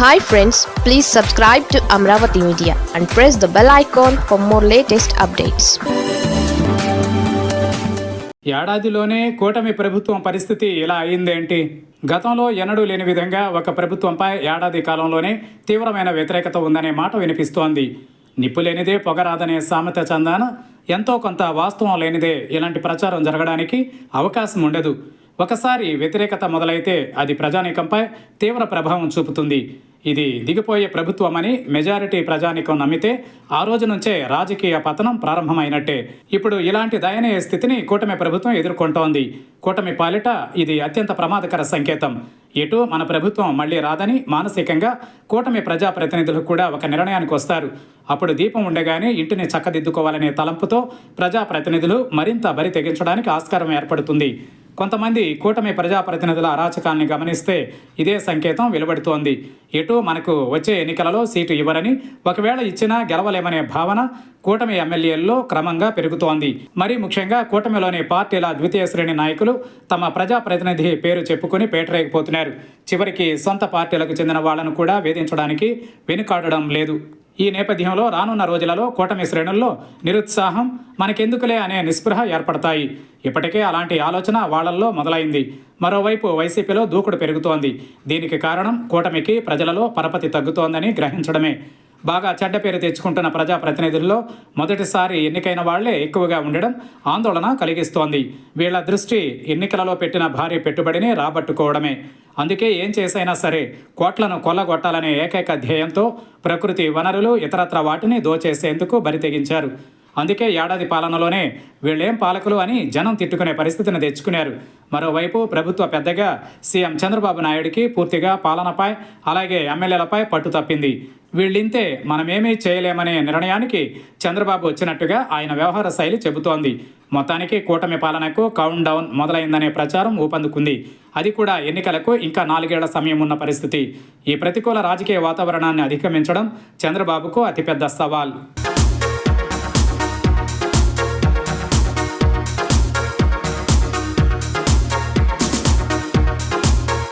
Hi friends please subscribe to Amaravati media and press the bell icon for more latest updates ఏడాదిలోనే కూటమి ప్రభుత్వం పరిస్థితి ఇలా అయిందేంటి? గతంలో ఎన్నడూ లేని విధంగా ఒక ప్రభుత్వంపై ఏడాది కాలంలోనే తీవ్రమైన వ్యతిరేకత ఉందనే మాట వినిపిస్తోంది. నిప్పు లేనిదే పొగరాదనే సామెత చందాన ఎంతో కొంత వాస్తవం లేనిదే ఇలాంటి ప్రచారం జరగడానికి అవకాశం ఉండదు. ఒకసారి వ్యతిరేకత మొదలైతే అది ప్రజానీకంపై తీవ్ర ప్రభావం చూపుతుంది. ఇది దిగిపోయే ప్రభుత్వమని మెజారిటీ ప్రజానీకం నమ్మితే ఆ రోజు నుంచే రాజకీయ పతనం ప్రారంభమైనట్టే. ఇప్పుడు ఇలాంటి దయనీయ స్థితిని కూటమి ప్రభుత్వం ఎదుర్కొంటోంది. కూటమి పాలిట ఇది అత్యంత ప్రమాదకర సంకేతం. ఎటు మన ప్రభుత్వం మళ్ళీ రాదని మానసికంగా కూటమి ప్రజాప్రతినిధులు కూడా ఒక నిర్ణయానికి వస్తారు. అప్పుడు దీపం ఉండగానే ఇంటిని చక్కదిద్దుకోవాలనే తలంపుతో ప్రజాప్రతినిధులు మరింత బరి తెగించడానికి ఆస్కారం ఏర్పడుతుంది. కొంతమంది కూటమి ప్రజాప్రతినిధుల అరాచకాల్ని గమనిస్తే ఇదే సంకేతం వెలువడుతోంది. ఎటు మనకు వచ్చే ఎన్నికలలో సీటు ఇవ్వరని ఒకవేళ ఇచ్చినా గెలవలేమనే భావన కూటమి ఎమ్మెల్యేల్లో క్రమంగా పెరుగుతోంది. మరీ ముఖ్యంగా కూటమిలోని పార్టీల ద్వితీయ శ్రేణి నాయకులు తమ ప్రజాప్రతినిధి పేరు చెప్పుకుని పేటరేగిపోతున్నారు. చివరికి సొంత పార్టీలకు చెందిన వాళ్ళను కూడా వేధించడానికి వెనుకాడడం లేదు. ఈ నేపథ్యంలో రానున్న రోజులలో కూటమి శ్రేణుల్లో నిరుత్సాహం మనకెందుకులే అనే నిస్పృహ ఏర్పడతాయి. ఇప్పటికే అలాంటి ఆలోచన వాళ్ళల్లో మొదలైంది. మరోవైపు వైసీపీలో దూకుడు పెరుగుతోంది. దీనికి కారణం కూటమికి ప్రజలలో పరపతి తగ్గుతోందని గ్రహించడమే. బాగా చెడ్డ పేరు తెచ్చుకుంటున్న ప్రజాప్రతినిధుల్లో మొదటిసారి ఎన్నికైన వాళ్ళే ఎక్కువగా ఉండడం ఆందోళన కలిగిస్తోంది. వీళ్ళ దృష్టి ఎన్నికలలో పెట్టిన భారీ పెట్టుబడిని రాబట్టుకోవడమే. అందుకే ఏం చేసైనా సరే కోట్లను కొల్లగొట్టాలనే ఏకైక ధ్యేయంతో ప్రకృతి వనరులు ఇతరత్ర వాటిని దోచేసేందుకు బరితెగించారు అందుకే ఏడాది పాలనలోనే వీళ్ళేం పాలకులు అని జనం తిట్టుకునే పరిస్థితిని తెచ్చుకున్నారు. మరోవైపు ప్రభుత్వ పెద్దగా సీఎం చంద్రబాబు నాయుడికి పూర్తిగా పాలనపై అలాగే ఎమ్మెల్యేలపై పట్టు తప్పింది. వీళ్ళింతే మనమేమీ చేయలేమనే నిర్ణయానికి చంద్రబాబు వచ్చినట్టుగా ఆయన వ్యవహార శైలి చెబుతోంది. మొత్తానికి కూటమి పాలనకు కౌంట్ డౌన్ మొదలైందనే ప్రచారం ఊపందుకుంది. అది కూడా ఎన్నికలకు ఇంకా నాలుగేళ్ళ సమయం ఉన్న పరిస్థితి. ఈ ప్రతికూల రాజకీయ వాతావరణాన్ని అధిగమించడం చంద్రబాబుకు అతిపెద్ద సవాల్.